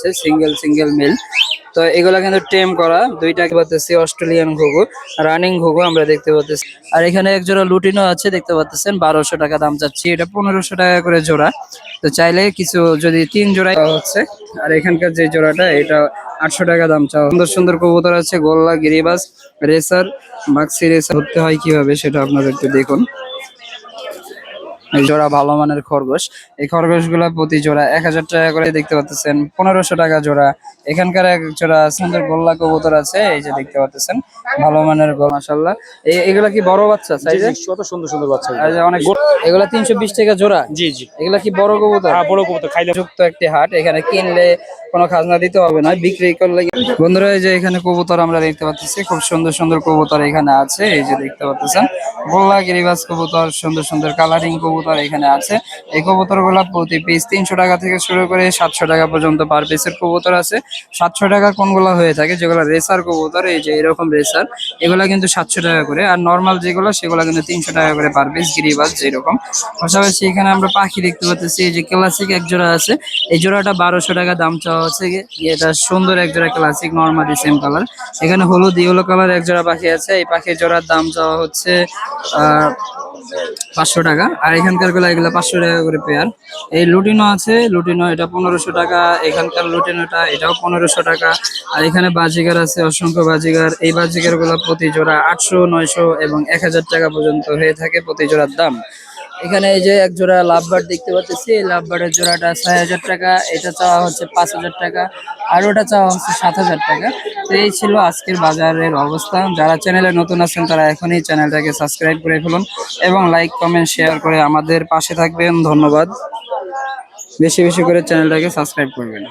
আছে single single মিল তো এগুলা কিন্তু টেম করা, দুইটা পাচ্ছি অস্ট্রেলিয়ান ঘুঘু রানিং ঘুঘু আমরা দেখতে পাচ্ছি আর এখানে এক জোড়া লুটিনো আছে, দেখতে পাচ্ছেন বারোশো টাকা দাম চাচ্ছি, এটা পনেরোশো টাকা করে জোড়া। তো চাইলে কিছু যদি তিন জোড়া হচ্ছে, আর এখানকার যে জোড়াটা, এটা আটশো টাকা দাম চাওয়া। সুন্দর সুন্দর কবুতর আছে, গোল্লা গিরিবাস রেসার, বাক্সি রেসার, ধরতে হয় কীভাবে সেটা আপনাদেরকে দেখুন। জোড়া ভালো মানের খরগোশ। এই খরগোশগুলা প্রতি জোড়া এক হাজার টাকা করে দেখতে পাচ্ছেন। পনেরোশো টাকা জোড়া। এখানকার এক জোড়া সুন্দর গোল্লা কবুতর আছে এই যে দেখতে পাচ্ছেন। ভালো মানের গোল মাসাল্লাহ এগুলা কি বড় বাচ্চা সাইজে? কত সুন্দর সুন্দর বাচ্চা অনেক এগুলা তিনশো বিশ টাকা জোড়া? জি জি। এগুলা কি বড় কবুতর? হ্যাঁ বড় কবুতর খাইলে যুক্ত একটি হাট এখানে কিনলে কোনো খাজনা দিতে হবে না বিক্রি করলে বন্ধুরা এই যে এখানে কবুতর আমরা দেখতে পাচ্ছি খুব সুন্দর সুন্দর কবুতর এখানে আছে এই যে দেখতে পাচ্ছেন। গোল্লা গিরিবাজ কবুতর সুন্দর সুন্দর কালারিং কবুতর। এখানে আছে। এই কবুতরগুলা প্রতি পিস তিনশো টাকা থেকে শুরু করে সাতশো টাকা পর্যন্ত পার পিসের কবুতর আছে। সাতশো টাকা কোনগুলো হয়ে থাকে? যেগুলো রেসার কবুতর, এই যে এরকম রেসার এগুলা কিন্তু সাতশো টাকা করে। আর নর্মাল যেগুলো, সেগুলো কিন্তু তিনশো টাকা করে পার পিস গিরিবাজ যেরকম। পাশাপাশি এখানে আমরা পাখি দেখতে পাচ্ছি এই যে ক্লাসিক এক জোড়া আছে। এই জোড়াটা বারোশো টাকা দাম চাওয়া হচ্ছে। এটা সুন্দর এক জোড়া ক্লাসিক নর্মালি সেম কালার এখানে হলুদ ইয়েলো কালার এক জোড়া পাখি আছে। এই পাখির জোড়ার দাম চাওয়া হচ্ছে, আহ পাঁচশো টাকা। আর এখানকারগুলো এগুলো পাঁচশো টাকা করে পেয়ার এই লুটিনো আছে, লুটিনো, এটা পনেরোশো টাকা। এখানকার লুটিনোটা, এটাও পনেরোশো টাকা। আর এখানে বাজিগার আছে, অসংখ্য বাজিগার। এই বাজিগারগুলো প্রতি জোড়া আটশো, নয়শো এবং এক হাজার টাকা পর্যন্ত হয়ে থাকে প্রতি জোড়ার দাম। এখানে এই যে এক জোড়া লাভবার দেখতে পাচ্ছি। এই লাভবারের জোড়াটা ছয় হাজার টাকা, এটা চাওয়া হচ্ছে পাঁচ হাজার টাকা, আর ওটা চাওয়া হচ্ছে সাত হাজার টাকা। তো এই ছিল আজকের বাজারের অবস্থা। যারা চ্যানেলে নতুন আছেন, তারা এখনই চ্যানেলটাকে সাবস্ক্রাইব করে ফেলুন এবং লাইক, কমেন্ট, শেয়ার করে আমাদের পাশে থাকবেন। ধন্যবাদ। বেশি বেশি করে চ্যানেলটাকে সাবস্ক্রাইব করবেন।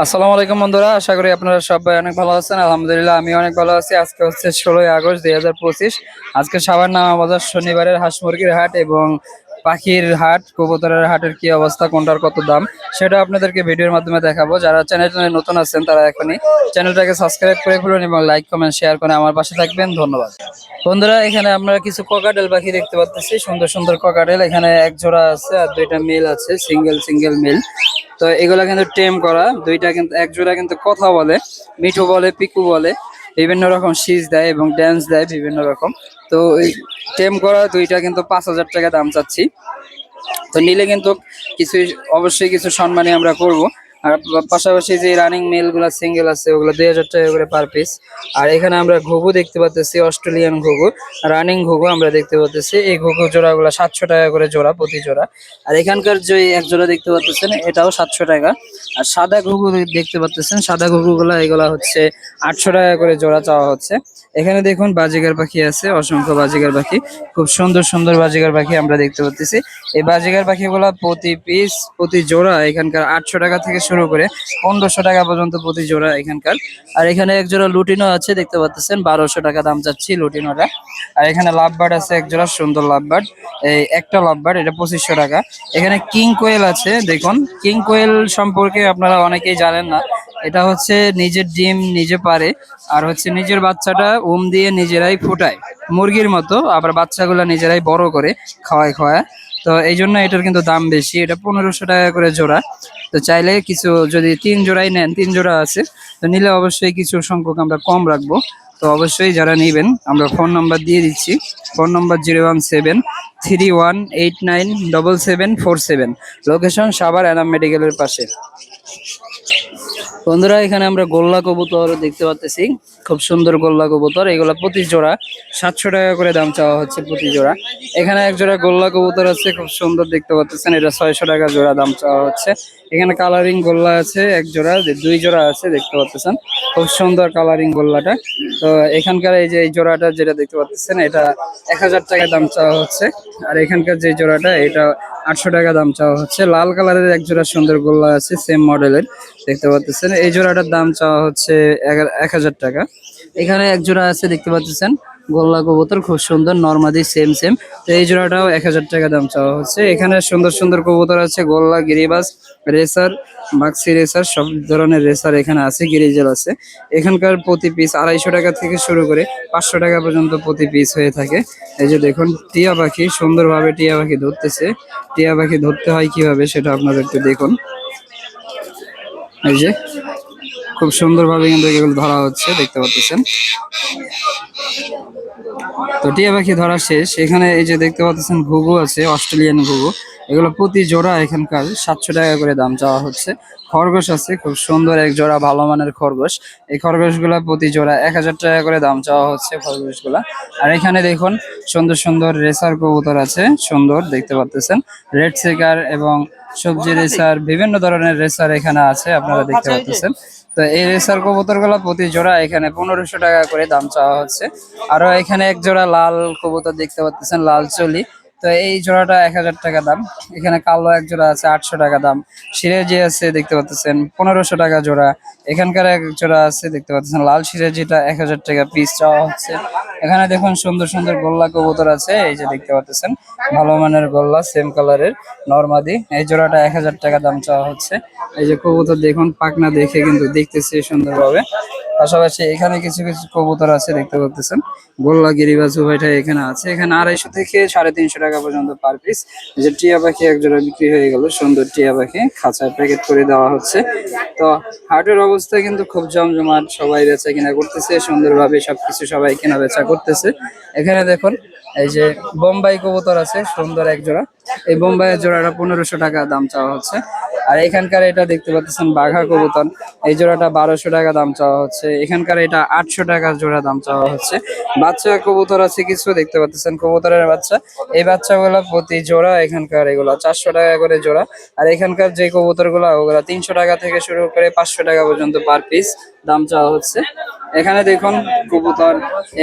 আসসালামু আলাইকুম বন্ধুরা, আশা করি আপনারা সবাই অনেক ভালো আছেন। আলহামদুলিল্লাহ, আমি অনেক ভালো আছি। আজকে হচ্ছে ষোলোই আগস্ট দুই হাজার পঁচিশ। আজকে সাবার নামা বাজার শনিবারের হাঁস মুরগির হাট এবং পাখির হাট, কবুতরের হাটের কি অবস্থা, কোনটার কত দাম, সেটা আপনাদেরকে ভিডিওর মাধ্যমে দেখাবো। যারা চ্যানেলে নতুন আছেন, তারা এখনই চ্যানেলটাকে সাবস্ক্রাইব করে ফেলুন এবং লাইক কমেন্ট শেয়ার করে আমার পাশে থাকবেন। ধন্যবাদ। বন্ধুরা, এখানে আপনারা কিছু ককাটেল পাখি দেখতে পাচ্ছি। সুন্দর সুন্দর ককাটেল এখানে এক জোড়া আছে আর দুইটা মেল আছে সিঙ্গেল সিঙ্গেল মেল তো এগুলা কিন্তু টেম করা। দুইটা কিন্তু, এক জোড়া কিন্তু কথা বলে, মিঠু বলে, পিকু বলে। বিভিন্ন রকম সিজ দেয় এবং ড্যান্স দেয় বিভিন্ন রকম। তো এই টেম করা দুইটা কিন্তু পাঁচ হাজার টাকা দাম চাচ্ছি। তো নিলে কিন্তু কিছু, অবশ্যই কিছু সম্মানই আমরা করব। আর পাশাপাশি যে রানিং মেলগুলা সিঙ্গেল আছে, ওগুলো দুই হাজার টাকা করে পার পিস আর এখানে আমরা ঘুঘু দেখতে পাচ্ছি অস্ট্রেলিয়ান ঘুঘু। রানিং ঘুঘু আমরা দেখতে পাচ্ছি এই ঘুঘু জোড়া গুলা সাতশো টাকা করে জোড়া প্রতি জোড়া। আর এখানকার যে এক জোড়া দেখতে পাচ্ছেন এটাও সাতশো টাকা। আর সাদা ঘুঘু দেখতে পাচ্ছেন সাদা ঘুঘু গুলা এগুলা হচ্ছে আটশো টাকা করে জোড়া চাওয়া হচ্ছে। এখানে দেখুন বাজিগার পাখি আছে, অসংখ্য বাজিগার পাখি। খুব সুন্দর সুন্দর বাজিগার পাখি আমরা দেখতে পাচ্ছি এই বাজিগার পাখিগুলা প্রতি পিস প্রতি জোড়া এখানকার আটশো টাকা থেকে শুরু করে পনেরোশো টাকা পর্যন্ত প্রতি জোড়া এখানকার। আর এখানে এক জোড়া লুটিনো আছে, দেখতে পাচ্ছেন, বারোশো টাকা দাম চাচ্ছি লুটিনোটা। আর এখানে লাভবার্ড আছে, এক জোড়া সুন্দর লাভবার্ড এই একটা লাভবার্ড এটা পঁচিশশো টাকা। এখানে কিং কোয়েল আছে, দেখুন। কিং কোয়েল সম্পর্কে আপনারা অনেকেই জানেন না। এটা হচ্ছে নিজের ডিম নিজে পারে, আর হচ্ছে নিজের বাচ্চাটা উম দিয়ে নিজেরাই ফুটায়। মুরগির মতো, আবার বাচ্চাগুলো নিজেরাই বড় করে খাওয়ায় খাওয়ায়। তো এই জন্য এটার কিন্তু দাম বেশি, এটা পনেরোশো টাকা করে জোড়া। তো চাইলে কিছু যদি তিন জোড়াই নেন, তিন জোড়া আছে, তো নিলে অবশ্যই কিছু সংখ্যক আমরা কম রাখব। তো অবশ্যই যারা নেবেন, আমরা ফোন নাম্বার দিয়ে দিচ্ছি। Phone number zero one seven three one eight nine double seven four seven location Savar Enam মেডিকেলের পাশে বন্ধুরা, এখানে আমরা গোল্লা কবুতর দেখতে পাচ্ছি খুব সুন্দর গোল্লা কবুতর। এগুলা প্রতি জোড়া, সাতশো টাকা করে দাম চাওয়া হচ্ছে প্রতি জোড়া। এখানে এক জোড়া গোল্লা কবুতর আছে, খুব সুন্দর দেখতে পাচ্ছেন এটা ছয়শো টাকা জোড়া দাম চাওয়া হচ্ছে। এখানে কালারিং গোল্লা আছে, এক জোড়া দুই জোড়া আছে, দেখতে পাচ্ছেন খুব সুন্দর কালারিং গোল্লাটা। তো এখানকার এই যে এই জোড়াটা যেটা দেখতে পাচ্ছেন এটা এক হাজার টাকা দাম চাওয়া হচ্ছে। আর এখানকার যে জোড়াটা, এটা আটশো টাকা দাম চাওয়া হচ্ছে। লাল কালারের এক জোড়া সুন্দর গোল্লা আছে সেম মডেলের দেখতে পাচ্ছেন এই জোড়াটার দাম চাওয়া হচ্ছে এক হাজার টাকা। এখানে এক জোড়া আছে, দেখতে পাচ্ছেন? গোল্লা কবুতর, খুব সুন্দর, নর্মাদি সেম সেম তো এই জোড়াটাও এক হাজার টাকা দাম চাওয়া হচ্ছে। এখানে সুন্দর সুন্দর কবুতর আছে, গোল্লা, গিরিবাস, রেসার মাক্সি রেসার, সব ধরনের রেসার এখানে আছে গিরিজেল আছে। এখানকার প্রতি পিস আড়াইশো টাকা থেকে শুরু করে পাঁচশো টাকা পর্যন্ত প্রতি পিস হয়ে থাকে। এই যে দেখুন, টিয়া পাখি, সুন্দরভাবে টিয়া পাখি ধরতেছে। টিয়া পাখি ধরতে হয় কীভাবে সেটা আপনারা একটু দেখুন। এই যে খুব সুন্দরভাবে কিন্তু এগুলো ধরা হচ্ছে দেখতে পাচ্ছেন। তো টিয়া পাখি ধরা শেষ। এখানে এই যে দেখতে পাচ্ছেন ঘুঘু আছে অস্ট্রেলিয়ান ঘুঘু। এগুলো প্রতি জোড়া এখানকার সাতশো টাকা করে দাম চাওয়া হচ্ছে। খরগোশ আছে খুব সুন্দর এক জোড়া ভালো মানের খরগোশ। এই খরগোশগুলা প্রতি জোড়া এক হাজার টাকা করে দাম চাওয়া হচ্ছে খরগোশগুলা। আর এখানে দেখুন সুন্দর সুন্দর রেসার কবুতর আছে সুন্দর দেখতে পাচ্ছেন। রেড সেকার এবং সবজি রেসার বিভিন্ন ধরনের রেসার এখানে আছে আপনারা দেখতে পাচ্ছেন। তো এই রেসার কবুতরগুলা প্রতি জোড়া এখানে পনেরোশো টাকা করে দাম চাওয়া হচ্ছে। আরও এখানে এক জোড়া লাল কবুতর দেখতে পাচ্ছেন, লাল চলি। তো এই জোড়াটা এক হাজার টাকা দাম। এখানে কালো এক জোড়া আছে, আটশো টাকা দাম। সিরেজি আছে, দেখতে পাচ্ছেন, পনেরোশো টাকা জোড়া। এখানকার এক জোড়া আছে, দেখতে পাচ্ছেন, লাল সিরেজিটা এক হাজার টাকা পিস চাওয়া হচ্ছে। এখানে দেখুন, সুন্দর সুন্দর গোল্লা কবুতর আছে, এই যে দেখতে পাচ্ছেন, ভালো মানের গোল্লা সেম কালারের নর্মাদি। এই জোড়াটা এক হাজার টাকা দাম চাওয়া হচ্ছে। এই যে কবুতর দেখুন পাকনা দেখে কিন্তু দেখতেছি সুন্দরভাবে। পাশাপাশি এখানে কিছু কিছু কবুতর আছে, দেখতে পাচ্ছেন। গোল্লা, গিরিবাজ ভাইটা এখানে আছে। এখানে আড়াইশো থেকে সাড়ে তিনশো টাকা পর্যন্ত পার পিস যে টিয়া পাখি এক জোড়া বিক্রি হয়ে গেল, সুন্দর টিয়া পাখি। খাঁচায় প্যাকেট করে দেওয়া হচ্ছে। তো হাটের অবস্থা কিন্তু খুব জমজমাট, সবাই বেচা কিনা করতেছে, সুন্দরভাবে সবকিছু সবাই কেনা বেচা করতেছে। এখানে দেখুন, এই যে বোম্বাই কবুতর আছে, সুন্দর এক জোড়া এই বোম্বাইয়ের জোড়াটা পনেরোশো টাকা দাম চাওয়া হচ্ছে। আর এখানকার এটা দেখতে পাচ্ছেন বাঘা কবুতর। এই জোড়াটা বারোশো টাকা দাম চাওয়া হচ্ছে। এখানকার এটা আটশো টাকা জোড়া দাম চাওয়া হচ্ছে। বাচ্চা কবুতর আছে কিছু, দেখতে পাচ্ছেন কবুতরের বাচ্চা। এই বাচ্চাগুলো প্রতি জোড়া এখানকার এগুলো, চারশো টাকা করে জোড়া। আর এখানকার যে কবুতরগুলো ওগুলো তিনশো টাকা থেকে শুরু করে পাঁচশো টাকা পর্যন্ত পার পিস দাম চাওয়া হচ্ছে। এখানে দেখুন কবুতর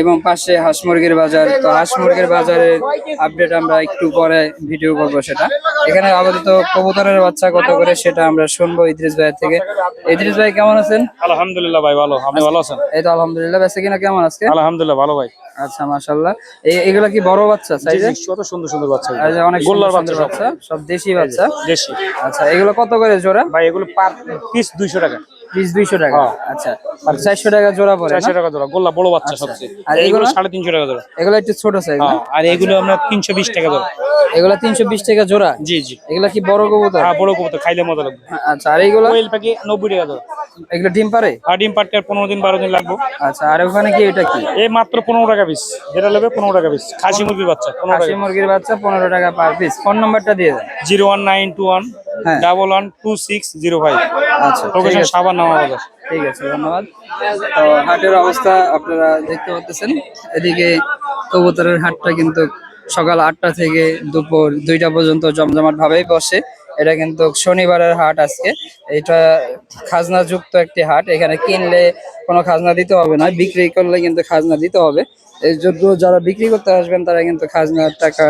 এবং পাশে হাঁস মুরগির বাজার। তো হাঁস মুরগির বাজারের আপডেট আমরা একটু পরে ভিডিও করব সেটা। এখানে আপাতত কবুতরের বাচ্চা কত করে সেটা আমরা শুনব ইদ্রিস ভাইয়ের থেকে। ইদ্রিস ভাই কেমন আছেন? আলহামদুলিল্লাহ ভাই ভালো। আপনি ভালো আছেন? এই তো আলহামদুলিল্লাহ বেঁচে কিনা কেমন আজকে? আলহামদুলিল্লাহ ভালো ভাই। আচ্ছা মাশাল্লাহ এই এগুলা কি বড় বাচ্চা সাইজে কত সুন্দর সুন্দর বাচ্চা যে অনেক গোল্লার বাচ্চা সব। বাচ্চা সব দেশি বাচ্চা। দেশি। আচ্ছা এগুলো কত করে জোড়া? ভাই এগুলো পার পিস দুইশো টাকা। পিস 200 টাকা। হ্যাঁ। আচ্ছা, আর 400 টাকা জোড়া পড়ে টাকা জোড়া গোল্লা বড় বাচ্চা আচ্ছা। আর এগুলো? 350 টাকা জোড়া। এগুলো একটু ছোট সাইজ হ্যাঁ, আর এগুলো আমরা 320 টাকা জোড়া। এগুলো 320 টাকা জোড়া? জি জি। এগুলো কি বড় কবুতর? হ্যাঁ বড় কবুতর লাগবে। হ্যাঁ, আচ্ছা আর এগুলো? কোয়েল পাখি টাকা জোড়া। এগুলো ডিম পারে আর ডিম পারতে আর 15 দিন 12 দিন লাগবে। আচ্ছা আর ওখানে কি এটা কি? এই মাত্র 15 টাকা পিস যেটা নেবে 15 টাকা পিস খাসি মুরগির বাচ্চা 15 খাসি মুরগির বাচ্চা 15 টাকা পার পিস ফোন নাম্বারটা দিয়ে দেন। 01921 double one two six zero five আচ্ছা লোকেশন সাবান নামা ঠিক আছে ধন্যবাদ। তো হাটের অবস্থা আপনারা দেখতে পাচ্ছেন। এদিকে কবুতরের হাটটা কিন্তু সকাল আটটা থেকে দুপুর দুইটা পর্যন্ত জমজমাট ভাবেই বসে। এটা কিন্তু শনিবারের হাট আজকে। এটা খাজনা যুক্ত একটি হাট। এখানে কিনলে কোনো খাজনা দিতে হবে না বিক্রি করলে কিন্তু খাজনা দিতে হবে। এই জন্য যারা বিক্রি করতে আসবেন তারা কিন্তু খাজনার টাকা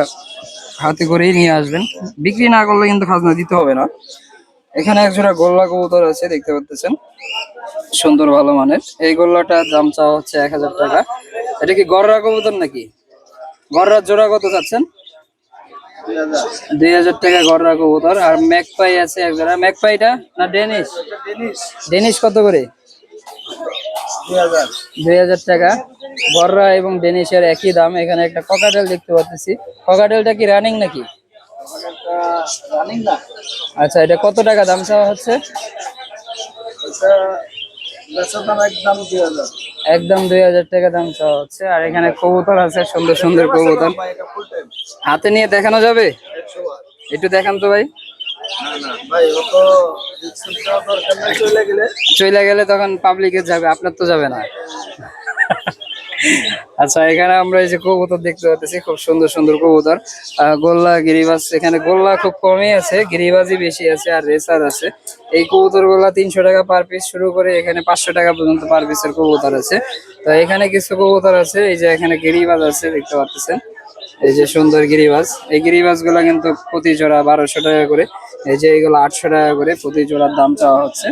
হাতে করেই নিয়ে আসবেন। বিক্রি না করলে কিন্তু খাজনা দিতে হবে না। এখানে একজোড়া গোল্লা কবুতর আছে দেখতে পাচ্ছেন। সুন্দর ভালো মানের। এই গোল্লাটার দাম চাওয়া হচ্ছে এক হাজার টাকা। এটা কি গররা কবুতর নাকি? গররার জোড়া কত চাচ্ছেন? দুই হাজার টাকা গররা কবুতর। আর ম্যাকপাই আছে এক জোড়া। ম্যাকপাইটা না ডেনিশ। ডেনিশ কত করে? দুই হাজার। টাকা। গররা এবং ডেনিশের একই দাম। এখানে একটা ককাটেল দেখতে পাচ্ছি ককাটেলটা কি রানিং নাকি? আচ্ছা এটা কত টাকা দাম চাওয়া হচ্ছে? একদম দুই হাজার টাকা দাম চাওয়া হচ্ছে। আর এখানে কবুতর আছে, সুন্দর সুন্দর কবুতর। হাতে নিয়ে দেখানো যাবে? একটু দেখান তো ভাই। চলে গেলে। তখন পাবলিকে যাবে আপনার তো যাবে না। আচ্ছা এখানে আমরা এই যে কবুতর দেখতে পাচ্ছি খুব সুন্দর সুন্দর কবুতর। আহ, গোল্লা গিরিবাজ এখানে গোল্লা খুব কমই আছে গিরিবাজই বেশি আছে আর রেসার আছে। এই কবুতরগুলা তিনশো টাকা পার পিস শুরু করে এখানে পাঁচশো টাকা পর্যন্ত পার পিসের কবুতর আছে। তো এখানে কিছু কবুতর আছে এই যে এখানে গিরিবাজ আছে দেখতে পাচ্ছেন। এই যে সুন্দর গিরিবাজ এই গিরিবাজগুলা কিন্তু প্রতি জোড়া বারোশো টাকা করে। এই যে এগুলো আটশো টাকা করে প্রতি জোড়ার দাম চাওয়া হচ্ছে।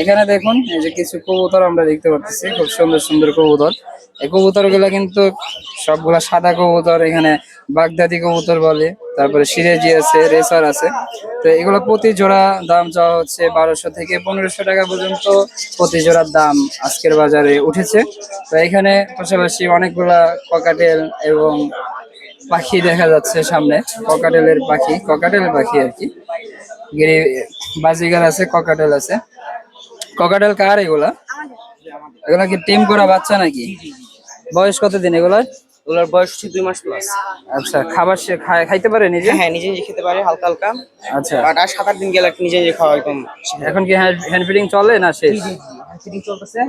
এখানে দেখুন, এই যে কিছু কবুতর আমরা দেখতে পাচ্ছি, খুব সুন্দর সুন্দর কবুতর। এই কবুতরগুলা কিন্তু সবগুলা সাদা কবুতর, এখানে বাগদাদি কবুতর বলে, তারপরে সিরেজি আছে, রেসার আছে। তো এগুলো প্রতি জোড়া দাম চাওয়া হচ্ছে বারোশো থেকে পনেরোশো টাকা পর্যন্ত প্রতি জোড়ার দাম আজকের বাজারে উঠেছে। তো এখানে পাশাপাশি অনেকগুলা ককাটেল এবং পাখি দেখা যাচ্ছে সামনে, ককাটেলের পাখি ককাটেল পাখি আর কি। গিরি বাজিগার আছে ককাটেল আছে। ককাটেল কার এগুলা? এগুলা কি টিম করা বাচ্চা নাকি? বয়স কত দিন এগুলার ওগুলোর বয়স হচ্ছে দুই মাস প্লাস আচ্ছা খাবার সে খায়- খাইতে পারে নিজে? হ্যাঁ নিজে নিজে খেতে পারে হালকা হালকা। আচ্ছা। বাট আর সাত আট দিন গেলে নিজে নিজে খাওয়া একদম এখন কি হ্যান্ড ফিডিং চলে না শেষ? চলতেছে।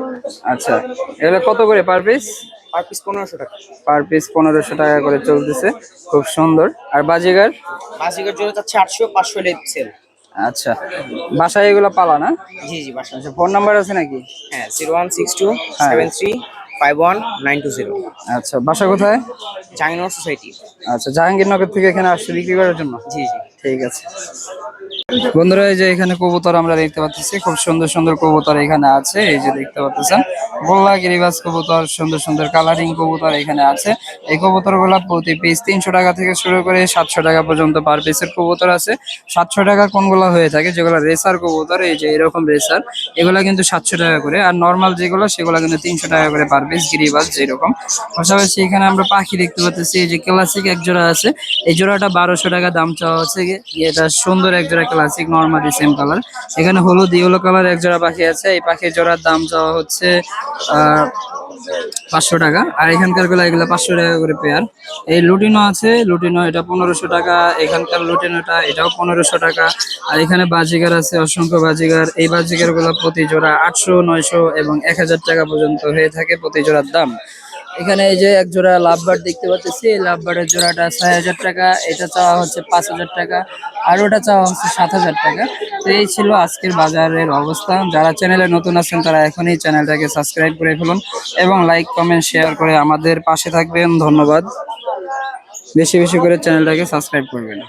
আচ্ছা এগুলো কত করে পার পিস পার পিস পনেরোশো টাকা। পার পিস পনেরোশো টাকা করে চলতেছে খুব সুন্দর। আর বাজিগার? বাসিকের জন্য চাচ্ছে আটশো পাঁচশো লেট সেল। আচ্ছা বাসায় এগুলো পালা না? জি জি বাসা আচ্ছা ফোন নাম্বার আছে নাকি? হ্যাঁ zero one six two seven three five one nine two zero. আচ্ছা বাসা কোথায়? জাহাঙ্গীরনগর সোসাইটি। আচ্ছা জাহাঙ্গীরনগর থেকে এখানে আসছে বিক্রি করার জন্য? জি জি। ঠিক আছে। বন্ধুরা, এই যে এখানে কবুতর আমরা দেখতে পাচ্ছি, খুব সুন্দর সুন্দর কবুতর এখানে আছে, এই যে দেখতে পাচ্ছেন। গোল্লা, গিরিবাজ কবুতর, সুন্দর সুন্দর কালারিং কবুতর এখানে আছে। এই কবুতরগুলা প্রতি পিস তিনশো টাকা থেকে শুরু করে সাতশো টাকা পর্যন্ত পার পিসের কবুতর আছে। সাতশো টাকা কোনগুলো হয়ে থাকে? যেগুলো রেসার কবুতর, এই যে এরকম রেসার এগুলা কিন্তু সাতশো টাকা করে। আর নর্মাল যেগুলো, সেগুলো কিন্তু তিনশো টাকা করে পার পিস গিরিবাজ যেরকম। পাশাপাশি এখানে আমরা পাখি দেখতে পাচ্ছি, এই যে ক্লাসিক এক জোড়া আছে। এই জোড়াটা বারোশো টাকা দাম চাওয়া হচ্ছে। এটা সুন্দর এক জোড়া ক্লাসিক নর্মালি সেম কালার এখানে হলুদ ইয়েলো কালার এক জোড়া পাখি আছে। এই পাখির জোড়ার দাম যাওয়া হচ্ছে পাঁচশো টাকা। আর এখানকারগুলো এগুলো পাঁচশো টাকা করে পেয়ার এই লুটিনো আছে, লুটিনো এটা পনেরোশো টাকা। এখানকার লুটিনোটা এটাও পনেরোশো টাকা। আর এখানে বাজিগার আছে, অসংখ্য বাজিগার। এই বাজিগারগুলো প্রতি জোড়া আটশো, নয়শো এবং এক হাজার টাকা পর্যন্ত হয়ে থাকে প্রতি জোড়ার দাম। এখানে এই যে এক জোড়া লাভবার দেখতে পাচ্ছি। এই লাভবারের জোড়াটা ছয় হাজার টাকা, এটা চাওয়া হচ্ছে পাঁচ হাজার টাকা, আর ওটা চাওয়া হচ্ছে সাত হাজার টাকা। তো এই ছিল আজকের বাজারের অবস্থা। যারা চ্যানেলে নতুন আছেন, তারা এখনই চ্যানেলটাকে সাবস্ক্রাইব করে ফেলুন এবং লাইক, কমেন্ট, শেয়ার করে আমাদের পাশে থাকবেন। ধন্যবাদ। বেশি বেশি করে চ্যানেলটাকে সাবস্ক্রাইব করবেন।